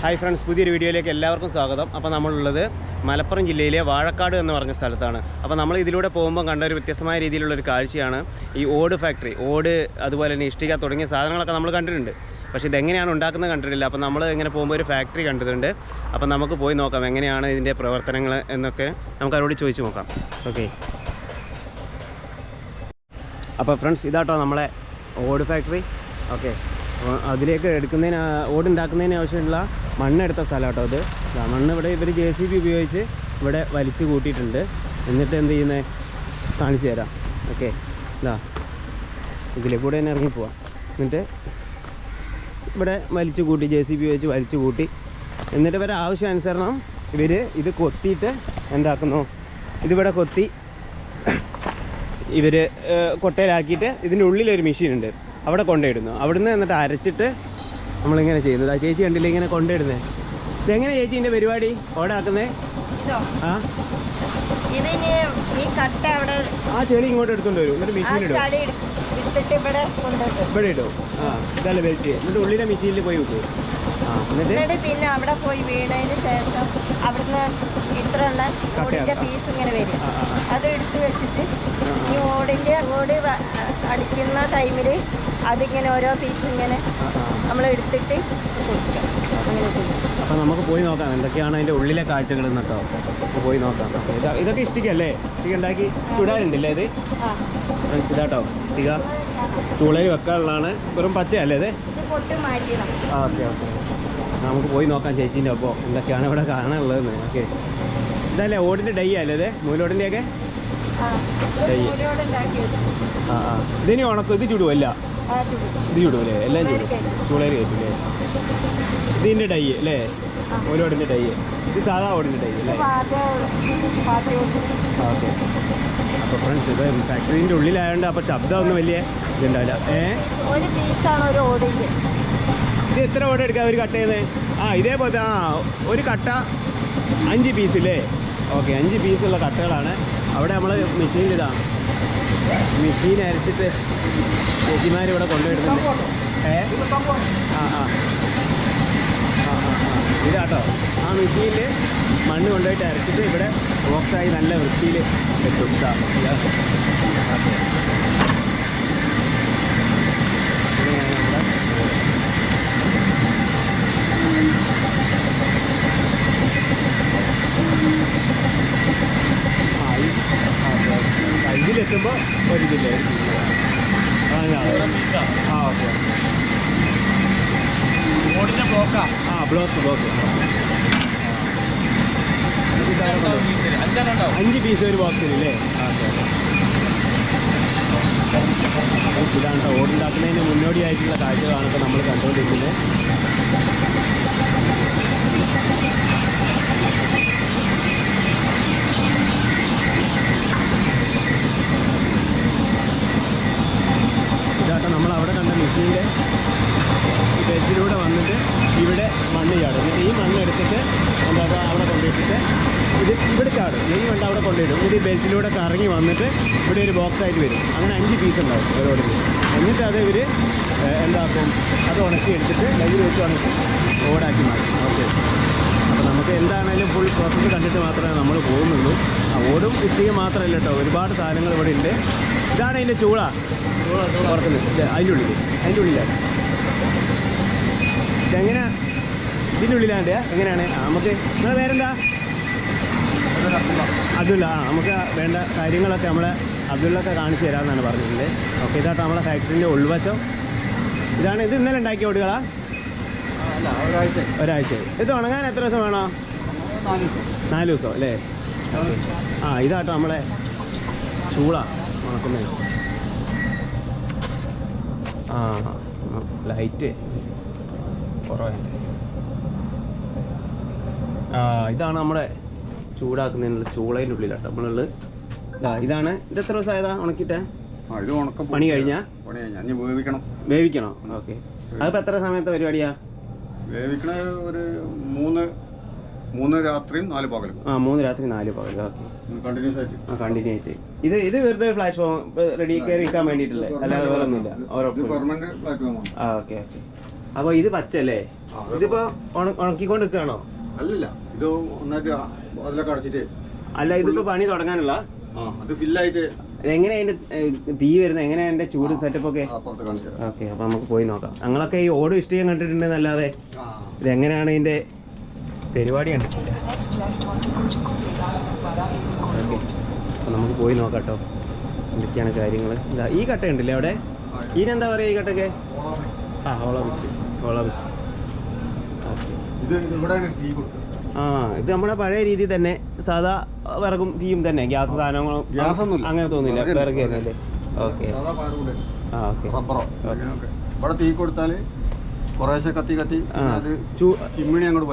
Hi friends പുതിയൊരു വീഡിയോയിലേക്ക് എല്ലാവർക്കും സ്വാഗതം. അപ്പോൾ നമ്മളുള്ളത് മലപ്പുറം ജില്ലയിലെ വാഴക്കാട് എന്ന് പറഞ്ഞ സ്ഥലത്താണ്. അപ്പോൾ നമ്മൾ ഇതിലൂടെ പോകുമ്പോൾ കണ്ട ഒരു വ്യത്യസ്തമായ രീതിയിലുള്ളൊരു കാഴ്ചയാണ് ഈ ഓട് ഫാക്ടറി. ഓട് അതുപോലെ തന്നെ ഇഷ്ടിക തുടങ്ങിയ സാധനങ്ങളൊക്കെ നമ്മൾ കണ്ടിട്ടുണ്ട്. പക്ഷേ ഇതെങ്ങനെയാണ് ഉണ്ടാക്കുന്നത് കണ്ടിട്ടില്ല. അപ്പോൾ നമ്മൾ ഇങ്ങനെ പോകുമ്പോൾ ഒരു ഫാക്ടറി കണ്ടിട്ടുണ്ട്. അപ്പോൾ നമുക്ക് പോയി നോക്കാം എങ്ങനെയാണ് ഇതിന്റെ പ്രവർത്തനങ്ങൾ എന്നൊക്കെ നമുക്ക് അവരോട് ചോദിച്ചു നോക്കാം. ഓക്കെ. അപ്പോൾ ഫ്രണ്ട്സ് ഇതാട്ടോ നമ്മളെ ഓട് ഫാക്ടറി. ഓക്കെ. അതിലേക്ക് എടുക്കുന്നതിന് ഓടുണ്ടാക്കുന്നതിന് ആവശ്യമുള്ള മണ്ണെടുത്ത സ്ഥലം കേട്ടോ അത് മണ്ണ് ഇവിടെ ഇവർ ജെ സി ബി ഉപയോഗിച്ച് ഇവിടെ വലിച്ചു കൂട്ടിയിട്ടുണ്ട്. എന്നിട്ട് എന്ത് ചെയ്യുന്നത് കാണിച്ചു തരാം. ഓക്കെ. ഇതാ ഇതിലെ കൂടെ തന്നെ ഇറങ്ങി പോവാം. എന്നിട്ട് ഇവിടെ വലിച്ചു കൂട്ടി ജെ സി ബി വെച്ച് വലിച്ചു കൂട്ടി. എന്നിട്ട് ഇവരെ ആവശ്യാനുസരണം ഇവർ ഇത് കൊത്തിയിട്ട് എന്താക്കുന്നു? ഇതിവിടെ കൊത്തി ഇവർ കൊട്ടയിലാക്കിയിട്ട് ഇതിന്റെ ഉള്ളിലൊരു മെഷീൻ ഉണ്ട് അവിടെ കൊണ്ടിടുന്നു അവിടുന്ന് എന്നിട്ട് അരച്ചിട്ട് നമ്മളിങ്ങനെ ചെയ്യുന്നത് ആ ചേച്ചി കണ്ടില്ലേ ഇങ്ങനെ കൊണ്ടിടുന്നത് ഇതെങ്ങനെ ചേച്ചി ഇതിന്റെ പരിപാടി? ഓടാക്കുന്നേ ആക്കുന്നേ? ആ? ആ ചെളി ഇങ്ങോട്ട് എടുത്തോണ്ട് വരും. എന്നിട്ട് മെഷീനിൽ ഇടും. ഇവിടെ ഇടും. ആ ഇതല്ല ബെൽറ്റ് എന്നിട്ട് ഉള്ളിലെ മെഷീനിൽ പോയി വിട്ടു എന്നിട്ട്? പിന്നെ അവിടെ പോയി വീണതിന് ശേഷം അവിടുന്ന് ഇത്ര ഓടിന്റെ. പീസ് ഇങ്ങനെ വരും. അത് എടുത്ത് വെച്ചിട്ട്. ഈ ഓടിന്റെ ഓട് അടിക്കുന്ന ടൈമിൽ അതിങ്ങനെ ഓരോ പീസ് ഇങ്ങനെ നമ്മൾ എടുത്തിട്ട് കൊടുക്കുക അങ്ങനെ ചെയ്യും. അപ്പോൾ നമുക്ക് പോയി നോക്കാം എന്തൊക്കെയാണ് അതിന്റെ ഉള്ളിലെ കാഴ്ചകൾ എന്നൊക്കെ. അപ്പോൾ പോയി നോക്കാം. ഇതൊക്കെ ഇഷ്ടിക്കല്ലേ ഇഷ്ടിക ഉണ്ടാക്കി ചുടാറുണ്ടല്ലേ ഇത്? ഇതാട്ടോ. ഇഷ്ടിക ചൂളയിൽ വെക്കാനുള്ളതാണ്. വെറും പച്ചയല്ലേ ഇത്? ആ ഓക്കെ ഓക്കെ. നമുക്ക് പോയി നോക്കാം ചേച്ചീന്റെ അപ്പോൾ എന്തൊക്കെയാണ് ഇവിടെ കാണാനുള്ളത് ഓക്കെ. ഇതല്ലേ ഓടിന്റെ ഡൈ അല്ലേ ഇത്? മൂലോടിന്റെയൊക്കെ. ആ. ആ ഇതിനി ഉണക്കും ഇത് ചുടുമല്ല ചുടും. ഇത് ചുടുമല്ലേ എല്ലാം ചുടും ചൂളയിൽ കയറ്റില്ലേ ഇതിന്റെ ഡൈ അല്ലേ? മൂലോടിന്റെ ഡൈ. ഇത് സാധാ ഓടിന്റെ ഡൈ അല്ലേ? ഓക്കെ. അപ്പോൾ ഫ്രണ്ട്സ് ഇത് ഫാക്ടറിന്റെ ഉള്ളിലായതുകൊണ്ട് അപ്പോൾ ശബ്ദമൊന്നും വലിയ ഇതുണ്ടാവില്ല. ഏ? ഒരു ഒരു ഓടിന്റെ ഇത് എത്ര ഓടെ എടുക്കാം ഒരു കട്ട് ചെയ്യുന്നത് ആ ഇതേപോലത്തെ ആ ഒരു കട്ട അഞ്ച് പീസ് ഇല്ലേ? ഓക്കെ അഞ്ച് പീസുള്ള കട്ടകളാണ്. അവിടെ നമ്മൾ മെഷീനിൽ ഇതാണ് മെഷീൻ അരച്ചിട്ട് ചേച്ചിമാർ ഇവിടെ കൊണ്ടുവരുന്നുണ്ട് ഏ ആ ആ ആ ഇതാട്ടോ ആ മെഷീനിൽ മണ്ണ് കൊണ്ടുപോയിട്ട് അരച്ചിട്ട് ഇവിടെ ബോക്സായി നല്ല വൃത്തിയിൽ എത്തും ഇതിലെത്തുമ്പോൾ ഒരു ഇതില്ലേ ആ ഓക്കെ ആ. ബ്ലോക്ക് അഞ്ച് പീസ് ഒരു ഓക്കെ ഇതാണ് ഓടുണ്ടാക്കുന്നതിന് മുന്നോടിയായിട്ടുള്ള കാഴ്ചകളാണ് നമ്മൾ കണ്ടുകൊണ്ടിരിക്കുന്നത് ഇതാട്ടോ നമ്മൾ അവിടെ കണ്ട മെഷീന്റെ ഈ ബെഞ്ചിലൂടെ വന്നിട്ട് ഇവിടെ മണ്ണ് ചാടും എന്നിട്ട് ഈ മണ്ണ് എടുത്തിട്ട് എന്താ പറയുക അവിടെ കൊണ്ടിട്ടിട്ട് ഇത് ഇവിടെ ചാടും. ഈ മണ്ണ് അവിടെ കൊണ്ടിടും ഇത് ബെൽറ്റിലൂടെ കറങ്ങി വന്നിട്ട് ഇവിടെ ഒരു ബോക്സ് ആയിട്ട് വരും. അങ്ങനെ അഞ്ച് പീസ് ഉണ്ടാവും ഓരോട് എന്നിട്ട് അത് ഇവർ എന്താക്കും അത് ഉണക്കി എടുത്തിട്ട് ലൈവ് വെച്ച് ഉണക്കി ഓടാക്കി മാറ്റും. ഓക്കെ. അപ്പോൾ നമുക്ക് എന്താണേലും ഫുൾ പ്രോസസ്സ് കണ്ടിട്ട് മാത്രമേ നമ്മൾ പോകുന്നുള്ളൂ. ആ ഓടും ഇഷ്ടിക മാത്രമല്ല കേട്ടോ. ഒരുപാട് സാധനങ്ങൾ ഇവിടെ ഉണ്ട്. ഇതാണ് അതിന്റെ ചൂള. പുറത്തുനിന്ന്. അതിന്റെ ഉള്ളിൽ അതിന്റെ ഉള്ളിലാണ്. ഇതെങ്ങനെ ഇതിന്റെ ഉള്ളിലാണ്ട് എങ്ങനെയാണ് നമുക്ക് നിങ്ങളെ പേരെന്താ? അബ്ദുള്ള ആ നമുക്ക് വേണ്ട കാര്യങ്ങളൊക്കെ നമ്മളെ അബ്ദുള്ളൊക്കെ കാണിച്ചു തരാമെന്നാണ് പറഞ്ഞിട്ടുള്ളത് ഓക്കെ ഇതാട്ടോ നമ്മളെ ഫാക്ടറിന്റെ ഉൾവശം. ഇതാണ് ഇത് ഇന്നലെ ഉണ്ടാക്കിയ ഓടുകളാ? ഒരാഴ്ച. ഇത് ഉണങ്ങാൻ എത്ര ദിവസം വേണോ? നാല് ദിവസം അല്ലേ? ആ ഇതാട്ടോ നമ്മളെ ചൂള ഉണക്കുന്നത്. ആ ലൈറ്റ് കുറവുണ്ട് ആ ഇതാണ് നമ്മുടെ ചൂടാക്കുന്നതിനുള്ള ചൂളേന്റെ ഉള്ളിലാട്ടോ. നമ്മളുള്ളത്. ഇതാ ഇതാണ്. ഇത് എത്ര ദിവസമായതാ ഉണക്കിയിട്ട്? ഇത് ഉണക്കം പണി കഴിഞ്ഞാ? പണി കഴിഞ്ഞാ. ഇനി വേവിക്കണം. വേവിക്കണോ? ഓക്കെ. അതിപ്പോൾ എത്ര സമയത്തെ പരിപാടിയാ? വേവിക്കണ ഒരു മൂന്ന് മൂന്ന് രാത്രിയും നാല് പകലും. ആ മൂന്ന് രാത്രി നാല് പകൽ ഓക്കെ. കണ്ടിന്യൂസ് ആയിട്ട്. ആ കണ്ടിന്യൂ ആയിട്ട് ഇത് ഇത് വെറുതെ പ്ലാറ്റ്ഫോം റെഡി കയറി നിൽക്കാൻ വേണ്ടിയിട്ടല്ലേ? അല്ലാതെ വേറെ ഒന്നുമില്ല ഓരോ ഇത് പെർമനന്റ് പ്ലാറ്റ്ഫോമാണ്. ആ ഓക്കെ ഓക്കെ. അപ്പോൾ ഇത് പച്ചല്ലേ ഇതിപ്പോൾ ഉണക്കിക്കൊണ്ട് നിൽക്കുകയാണോ അല്ലല്ല ഇത് ഒന്നായിട്ട് അതിലൊക്കെ അടച്ചിട്ട് അല്ല ഇതിപ്പോ പണി തുടങ്ങാനുള്ള? ആ അത് ഫില്ലായിട്ട് എങ്ങനെ അതിന്റെ തീ വരുന്നത്? എങ്ങനെ അതിന്റെ ചൂട് സെറ്റപ്പ് ഒക്കെ? അപ്പുറത്ത് കാണിച്ചു തരാം. ഓക്കെ അപ്പൊ നമുക്ക് പോയി നോക്കാം. ഞങ്ങളൊക്കെ ഈ ഓട് ഇഷ്ടം കണ്ടിട്ടുണ്ടെന്നല്ലാതെ ഇതെങ്ങനെയാണ് ഇതിന്റെ പരിപാടി കണ്ടിട്ടില്ല അപ്പൊ നമുക്ക് പോയി നോക്കാം കേട്ടോ. എന്തൊക്കെയാണ് കാര്യങ്ങൾ ഈ കട്ട ഉണ്ടല്ലേ അവിടെ? ഇതിനെന്താ പറയുക ഈ കട്ടൊക്കെ. ആ ഹോളോ മിക്സ് ആ ഇത് നമ്മുടെ പഴയ രീതി തന്നെ. സാധാ വിറകും തീയും തന്നെ. ഗ്യാസ് സാധനങ്ങളും. അങ്ങനെ തോന്നില്ല വിറക് തന്നെ. ഓക്കെ. ആ ഓക്കെ. ഇവിടെ തീ കൊടുത്താൽ കുറേശ്ശെ കത്തി കത്തി അത് ചിമ്മിണി അങ്ങോട്ട്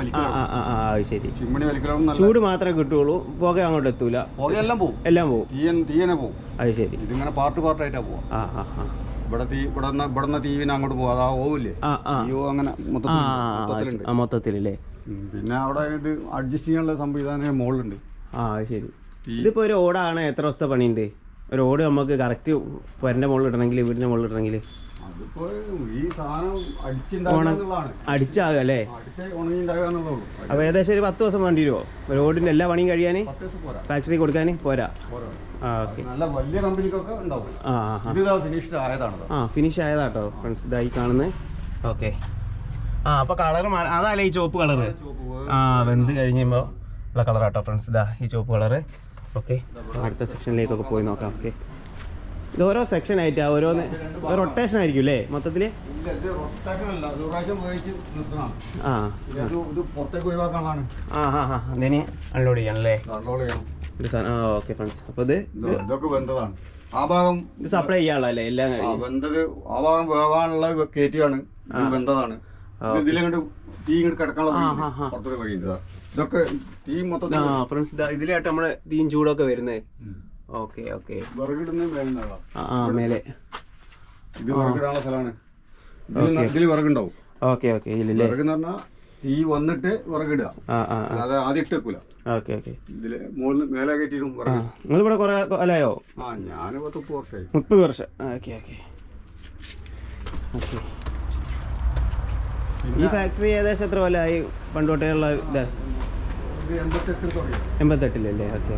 ശരി. ചിമ്മിണി ചൂട് മാത്രമേ കിട്ടുള്ളൂ പുക അങ്ങോട്ട് എത്തൂല. എല്ലാം പോകും എല്ലാം പോകും തീയൻ തീയനെ പോകും അത് ശരി. ഇതിങ്ങനെ പാർട്ട് പാർട്ടായിട്ടാ പോവാ ആ ആ ആ. ഇവിടെ തീ ഇവിടെ അങ്ങോട്ട് പോകും അതാ ഓവില്ലേ തീയോ അങ്ങനെ മൊത്തത്തിൽ മൊത്തത്തിലല്ലേ. പിന്നെ അവിടെ ഇത് അഡ്ജസ്റ്റ് ചെയ്യാനുള്ള സംവിധാനം മുകളിലുണ്ട് ആ ശരി. ഇതിപ്പോ ഒരു ഓടാണ്. എത്ര ദിവസത്തെ പണിയുണ്ട്? ഒരു ഓട് നമുക്ക് കറക്റ്റ് പുരന്റെ മുകളിൽ ഇടണമെങ്കിൽ വീടിന്റെ മുകളിൽ ഇടണമെങ്കിൽ. അതിപ്പോ ഈ സാധനം അടിച്ചാകുക അല്ലേ? അടിച്ച് എന്നുള്ളൂ അപ്പോൾ ഏകദേശം ഒരു പത്ത് ദിവസം വേണ്ടി വരുമോ ഓടിന്റെ എല്ലാ പണിയും കഴിയാൻ പത്ത് ദിവസം പോരാ. ഫാക്ടറി കൊടുക്കാൻ പോരാ. പോരാ. ആ ഓക്കെ. നല്ല വലിയ കമ്പനിക്കൊക്കെ ഉണ്ടാവും. ആ ആ ആ. ഇതിതാ ഫിനിഷ്ഡ് ആയതാണ് ആ ഫിനിഷ് ആയതാട്ടോ. ഫ്രണ്ട്സ് ഇതായി കാണുന്നത് ഓക്കെ. ആ അപ്പോൾ കളർ മാറി അതല്ലേ ഈ ചോപ്പ് കളറ്. ആ വെന്ത് കഴിയുമ്പോൾ ഉള്ള കളറാട്ടോ ഫ്രണ്ട്സ്. ഇതാ ഈ ചോപ്പ് കളറ്. ഓക്കെ. അടുത്ത സെക്ഷനിലേക്കൊക്കെ പോയി നോക്കാം. ഓക്കെ. ഇത് ഓരോ സെക്ഷൻ ആയിട്ടാ ഓരോന്ന് റൊട്ടേഷൻ ആയിരിക്കും അല്ലേ. മൊത്തത്തിൽ ഒരു ആ ആ ഹാ ഹാ അതിന് അൺലോഡ് ചെയ്യാനല്ലേ കൺട്രോൾ ചെയ്യണം. സാധനം ആ ഓക്കെ ഫ്രണ്ട്സ് അപ്പോൾ ഇത് ഇത് ഇതൊക്കെ ബന്ധതാണ് ആ ഭാഗം ഇത് സപ്ലൈ ചെയ്യാനുള്ളതല്ലേ എല്ലാം ആ കഴിഞ്ഞ് ആ ഭാഗം വേവാനുള്ള കയറ്റിയാണ്. ബന്ധതാണ് ഇതിലങ്ങോട്ട് തീ ഇങ്ങോട്ട് കിടക്കാനുള്ള ആ. ആ, ആ. പുറത്തൊരു വഴിയുണ്ട് ഇതാ. ഇതൊക്കെ തീ മൊത്തം ഫ്രണ്ട്സ് ഇതാ ഇതിലായിട്ട് നമ്മുടെ തീയും ചൂടൊക്കെ വരുന്നത് ഓക്കെ ഓക്കെ. വിറകിടുന്ന ആ മേലെ. ഇത് വിറകിടാനുള്ള സ്ഥലമാണ്. ഇതിൽ ഇതിൽ വിറകുണ്ടാവും. ഓക്കെ ഓക്കെ ഇല്ലല്ലേ പറഞ്ഞാൽ തീ വന്നിട്ട് വിറകിടുക. അല്ലാതെ ആദ്യം ഇട്ടേക്കൂല ഓക്കെ ഓക്കെ. ഇതിൽ മുകളിൽ മേലെ കയറ്റിയിട്ടും നിങ്ങൾ ഇവിടെ കുറേ ആ ഞാൻ പത്ത് മുപ്പത് വർഷമായി. മുപ്പത് വർഷം. Okay okay. ഓക്കെ. ഈ ഫാക്ടറി ഏകദേശം എത്ര കൊല്ലമായി പണ്ടോട്ടേ ഉള്ള എൺപത്തെട്ടിലല്ലേ? ഓക്കെ.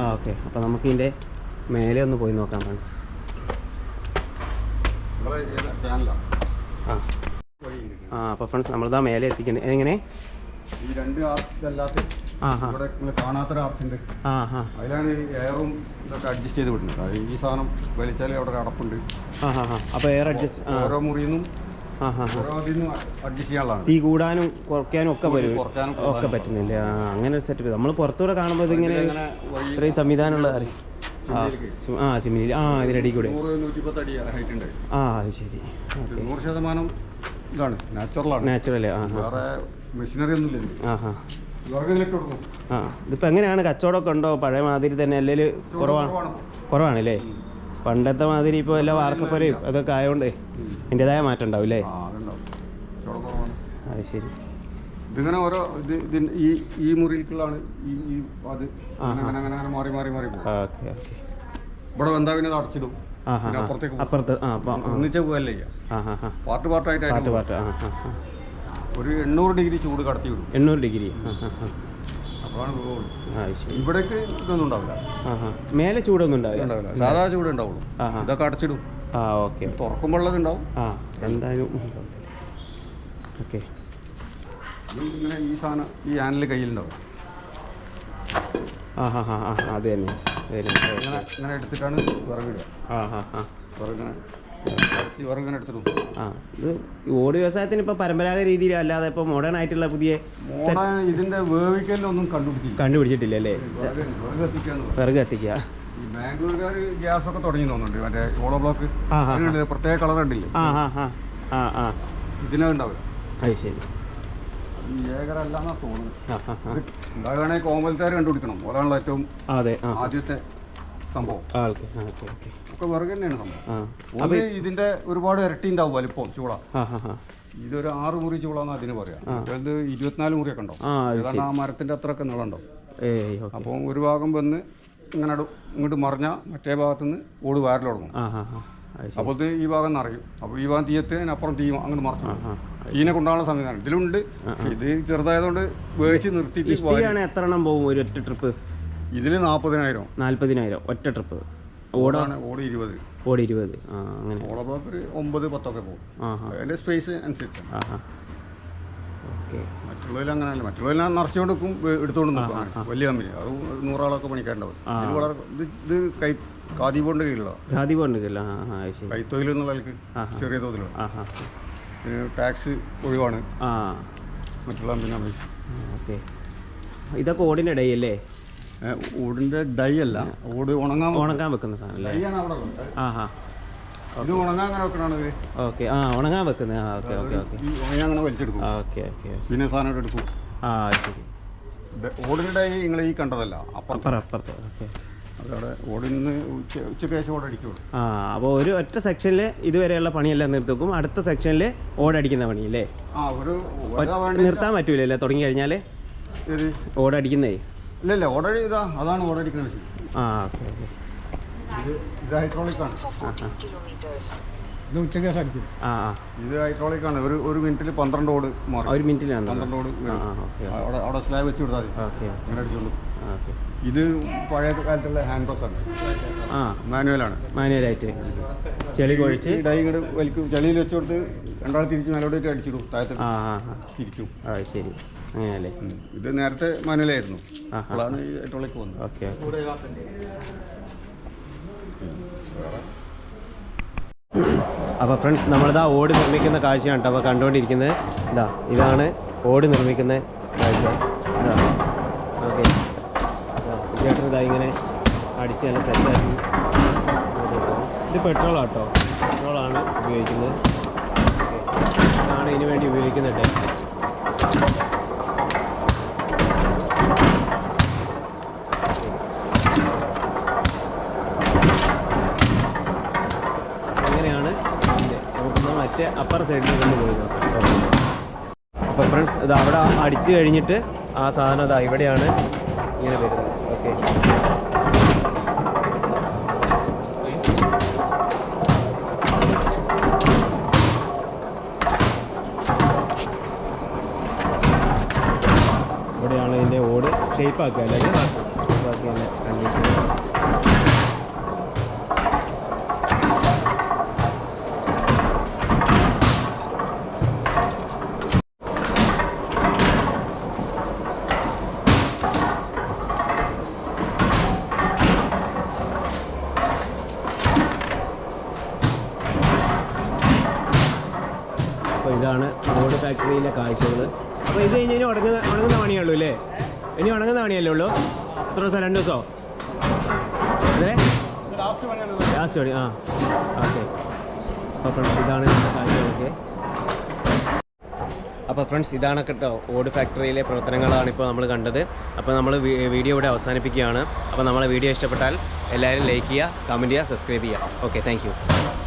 ആ ഓക്കെ. അപ്പോൾ നമുക്ക് ഇതിന്റെ മേലെ ഒന്ന് പോയി നോക്കാം ഫ്രണ്ട്സ്. ആ. ആ അപ്പോൾ ഫ്രണ്ട്സ് നമ്മളിതാ മേലെ എത്തിക്കണ്ട് എങ്ങനെ? ഈ രണ്ട് ആർച്ചല്ലാത്ത ആ ഹാ ഇവിടെ കാണാത്തൊരു ആർച്ചുണ്ട് ആ ഹാ അതിലാണ് എയറും ഇതൊക്കെ അഡ്ജസ്റ്റ് ചെയ്ത് വിടുന്നത്. ഈ സാധനം വലിച്ചാലേ അവിടെ അടപ്പുണ്ട്. അപ്പോൾ എയർ അഡ്ജസ്റ്റ് ഓരോ മുറിയിൽ നിന്നും തീ കൂടാനും കുറയ്ക്കാനും ഒക്കെ ഒക്കെ പറ്റുന്നില്ല? അങ്ങനെ ഒരു സെറ്റപ്പ് നമ്മൾ പുറത്തൂടെ കാണുമ്പോൾ ഇതിങ്ങനെ ഇത്രയും സംവിധാനമുള്ള ഉള്ള ആ ചിമ്മിനിയിലേക്ക്. ആ ഇതിനടി കൂടെ. ആ അത് ശരി. നൂറ് ശതമാനം ഇതാണ്. നാച്ചുറലാണ് നാച്ചുറലേ ആ മെഷീനറി ആ ഹാ ആ ഇതിപ്പോൾ എങ്ങനെയാണ്? കച്ചവടമൊക്കെ ഉണ്ടോ? പഴയ മാതിരി തന്നെ? അല്ലെങ്കിൽ കുറവാണ്. കുറവാണല്ലേ പണ്ടത്തെ മാതിരി ഇപ്പോൾ എല്ലാ വാർക്കപ്പരയും അതൊക്കെ ആയതുകൊണ്ട് അതിന്റെതായ മാറ്റം ഉണ്ടാവും അല്ലേ? ആ അതുണ്ടാവും. ചോട കുറവാണ്. അത് ശരി. ഇതിങ്ങനെ ഓരോ ഇത് ഈ ഈ മുറിയിലേക്കുള്ളതാണ് ഈ ഈ അത്. അങ്ങനെ അങ്ങനെ അങ്ങനെ അങ്ങനെ മാറി മാറി മാറി പോകും. Okay okay. ഇവിടെ വന്നാൽ പിന്നെ അടച്ചിടും. ആ ഹാ പിന്നെ അപ്പുറത്തേക്ക് പോകും. അപ്പുറത്ത് ആ അപ്പം ആ. ഒന്നിച്ച പോകല്ലേ ചെയ്യാം? ആ ഹാ ഹാ പാർട്ട് പാർട്ടായിട്ട് പാട്ട് പാട്ട് ആ ഹാ ഹാ ഒരു എണ്ണൂറ് ഡിഗ്രി ചൂട് കടത്തി വിടും എണ്ണൂറ് ഡിഗ്രി. ആ ഹാ ഹാ അപ്പോഴാണ് പോകുള്ളൂ ആ ഇവിടേക്ക് ഇതൊന്നും ഉണ്ടാവില്ല. മേലെ ചൂടൊന്നും ഉണ്ടാവില്ല. സാധാ ചൂട് ഉണ്ടാവുള്ളൂ. ഇതൊക്കെ അടച്ചിടും. ആ ഓക്കെ. തുറക്കുമ്പോൾ ഉണ്ടാവും ആ എന്തായാലും ഓക്കെ. ഇങ്ങനെ ഈ സാധനം ഈ ഹാൻഡിൽ കയ്യിലുണ്ടാവും. ആ ഹാ ഹാ ആ അത് തന്നെ. ഇങ്ങനെ എടുത്തിട്ടാണ് വിറകിടുക. ആ ഹാ ഹാ വിറകിങ്ങനെ ആ ഇത് ഓട് വ്യവസായത്തിന് ഇപ്പൊ പരമ്പരാഗത രീതിയിൽ അല്ലാതെ ഇപ്പൊ മോഡേൺ ആയിട്ടുള്ള പുതിയ ഇതിന്റെ വേവിക്കലൊന്നും കണ്ടുപിടിച്ചില്ല. കണ്ടുപിടിച്ചിട്ടില്ല അല്ലേ വിറക് കത്തിക്കുക ബാംഗ്ലൂരുകാർ ഗ്യാസ് ഒക്കെ തുടങ്ങി തോന്നുന്നുണ്ട്. മറ്റേ ഓളോ ബ്ലോക്ക്. ആ, ആ, പ്രത്യേക കളർ ഉണ്ടല്ലേ ആ ഹാ ഹാ ആ ആ. ഇതിനകം അത് ശരി. ഏകരല്ലാന്നാ തോന്നുന്നത്. ആ ആ ആ. ഉണ്ടാകുകയാണെങ്കിൽ കണ്ടുപിടിക്കണം. അതാണല്ലോ ഏറ്റവും ആ. ആദ്യത്തെ സംഭവം. ആ ഓക്കെ ആ ഓക്കെ ഓക്കെ. ഒക്കെ വിറക് തന്നെയാണ് സംഭവം. ഒന്ന് ഇതിന്റെ ഒരുപാട് ഇരട്ടി ഉണ്ടാവും വലിപ്പം ചൂള. ഇതൊരു ആറ് മുറി ചൂളാന്ന് അതിന് പറയാം. മറ്റേത് ഇരുപത്തിനാല് മുറിയൊക്കെ ഉണ്ടാവും. ആ അത് ഏതാണ്ട് ആ മരത്തിന്റെ അത്രയൊക്കെ നീളം ഉണ്ടാവും അപ്പൊ അപ്പോൾ ഒരു ഭാഗം വന്ന് ഇങ്ങനെ ഇങ്ങോട്ട് മറിഞ്ഞാൽ മറ്റേ ഭാഗത്തുനിന്ന് ഓട് ശരി. അപ്പോൾ ഈ ഭാഗം നിറയും. അപ്പോൾ ഈ ഭാഗം തീയത്ത് അതിനപ്പുറം തീ അങ്ങനെ മറച്ചു തീനെ കൊണ്ടാണുള്ള സംവിധാനം. ഇതിലുണ്ട്. ഇത് ചെറുതായതുകൊണ്ട് വേവിച്ച് നിർത്തിയിട്ട് എത്ര എണ്ണം പോകും ഒരു ഒറ്റ ട്രിപ്പ്? ഇതിൽ നാൽപ്പതിനായിരം നാൽപ്പതിനായിരം ഒറ്റ ട്രിപ്പ്. ഓടാണ് ഓട് ഇരുപത്. ഓടി ഇരുപത്. ആ അങ്ങനെ. ഓള ബ്ലോക്ക് ഒരു ഒമ്പത് പത്തൊക്കെ പോകും. അതിന്റെ സ്പേസ് അനുസരിച്ചാണ് ആ ഹാ ഓക്കെ മറ്റുള്ളതിൽ അങ്ങനെയല്ല മറ്റുള്ളതിൽ നിറച്ചുകൊണ്ട് വെക്കും വേ- എടുത്തുകൊണ്ട് നിൽക്കും. അങ്ങനെ. വലിയ കമ്പനി. അത് നൂറാളൊക്കെ പണിക്കാരുണ്ടാവും. ഇത് വളരെ ഇത് ഇത് കൈ ബോണ്ട് കീഴിലാണ് ഖാദി കൈത്തൊഴിൽ എന്നുള്ള ചെറിയ തോതിലാണ് ടാക്സ് ഒഴിവാണ്. മറ്റുള്ള കമ്പനി ഓക്കെ. ഇതൊക്കെ ഏ, ഓടിന്റെ ഡൈ അല്ല. ഓട് ഉണങ്ങാൻ ഉണങ്ങാൻ വെക്കുന്ന സാധനം ആ ഹാ ഇത് ഉണങ്ങാൻ അങ്ങനെ ഓക്കെ. ആ ഉണങ്ങാൻ വെക്കുന്നത് ആ ഓക്കെ ഓക്കെ ഓക്കെ. ഈ ഉണങ്ങി അങ്ങനെ വലിച്ചെടുക്കും. ആ ഓക്കെ ഓക്കെ. പിന്നെ സാധനം എടുക്കും. ആ ശരി. ഡ- ഓടിന്റെ ഡൈ നിങ്ങൾ ഈ കണ്ടതല്ല അപ്പുറത്ത്. അപ്പുറം അപ്പുറത്ത്. ഓക്കെ. അതവിടെ ഓടിന്ന് ഉച്ച ഉച്ചയ്ക്ക് ശേഷം ഓടെ ആ അപ്പോൾ ഒരു ഒറ്റ സെക്ഷനിൽ ഇതുവരെയുള്ള പണിയെല്ലാം നിർത്തുക്കും അടുത്ത സെക്ഷനിൽ ഓടടിക്കുന്ന പണിയില്ലേ ആ ഒരു നിർത്താൻ പറ്റൂലല്ലേ? തുടങ്ങി കഴിഞ്ഞാൽ ഓടടിക്കുന്നേ ഇല്ല ഇല്ല ഇതാ അതാണ് ഓടടിക്കുന്നത് ആ ഓക്കെ ഓക്കെ. ഇത് ഇത് ഹൈഡ്രോളിക് ആണ്. ഇത് ഉച്ചയ്ക്ക് ശേഷം അടിക്കും. ആ ആ. ഇത് ഹൈഡ്രോളിക് ആണ്. ഒരു ഒരു മിനിറ്റിൽ പന്ത്രണ്ട് ഓട് ആ, മാറും. ഒരു മിനിറ്റിലാണ് പന്ത്രണ്ട് ഓട്. അവിടെ അവിടെ സ്ലാബ് വെച്ച് കൊടുത്താൽ മതി. ഓക്കെ അങ്ങനെ അടിച്ചോളൂ. ഓക്കെ. ഇത് പഴയ കാലത്തുള്ള ഹാൻഡ് പ്രസ് ആണ്. ആ. മാനുവലാണ് മാനുവലായിട്ട് ചെളി കുഴച്ച്. ഡൈ ഇങ്ങോട്ട് വലിക്കും. ചെളിയിൽ വെച്ച് കൊടുത്ത് രണ്ടാൾ തിരിച്ച് മേലോട്ട് അടിച്ചിടും. താഴത്ത് ആ ആ ആ. തിരിക്കും. ആ ശരി. അങ്ങനെയല്ലേ. ഇത് നേരത്തെ മാനുവലായിരുന്നു അപ്പോഴാണ് ഈ ഹൈഡ്രോളിക് വന്നത് ഓക്കെ ഓക്കെ. അപ്പോൾ ഫ്രണ്ട്സ് നമ്മളിതാ ഓട് നിർമ്മിക്കുന്ന കാഴ്ചയാണ് കേട്ടോ. അപ്പോൾ കണ്ടുകൊണ്ടിരിക്കുന്നത് ഇതാ ഇതാണ് ഓട് നിർമ്മിക്കുന്ന കാഴ്ച. ഇതാ. ഓക്കെ. ചേട്ടൻ ഇതാ ഇങ്ങനെ അടിച്ച് നല്ല സെറ്റാക്കി ഇത് പെട്രോളാണ് കേട്ടോ പെട്രോളാണ് ഉപയോഗിക്കുന്നത്. ഇതാണ് ഇതിനു വേണ്ടി ഉപയോഗിക്കുന്നത് ടാങ്ക് മറ്റേ അപ്പർ സൈഡിൽ കൊണ്ട് പോയി അപ്പോൾ ഫ്രണ്ട്സ് ഇത് അവിടെ അടിച്ചു കഴിഞ്ഞിട്ട് ആ സാധനം ഇതാ ഇവിടെയാണ് ഇങ്ങനെ വരുന്നത്. ഓക്കെ ഇവിടെയാണ് ഇതിന്റെ ഓട് ഷേപ്പ് ആക്കുക അല്ലേ? ബാക്കി തന്നെ ഫാക്ടറിയിലെ കാഴ്ചകൾ അപ്പോൾ ഇത് കഴിഞ്ഞ് ഇനി ഉണങ്ങുന്ന ഉണങ്ങുന്ന പണിയുള്ളൂ അല്ലേ? ഇനി ഉണങ്ങുന്ന പണിയല്ലേ ഉള്ളൂ? എത്ര ദിവസം രണ്ട് ദിവസമോ അതെ? ലാസ്റ്റ് പണി ആ. ഓക്കെ അപ്പോൾ ഫ്രണ്ട്സ് ഇതാണ് കാഴ്ചകളൊക്കെ. അപ്പോൾ ഫ്രണ്ട്സ് ഇതാണ് കേട്ടോ ഓട് ഫാക്ടറിയിലെ പ്രവർത്തനങ്ങളാണ് ഇപ്പോൾ നമ്മൾ കണ്ടത്. അപ്പോൾ നമ്മൾ വീഡിയോ ഇവിടെ അവസാനിപ്പിക്കുകയാണ്. അപ്പോൾ നമ്മളെ വീഡിയോ ഇഷ്ടപ്പെട്ടാൽ എല്ലാവരും ലൈക്ക് ചെയ്യുക കമന്റ് ചെയ്യുക സബ്സ്ക്രൈബ് ചെയ്യുക. Okay thank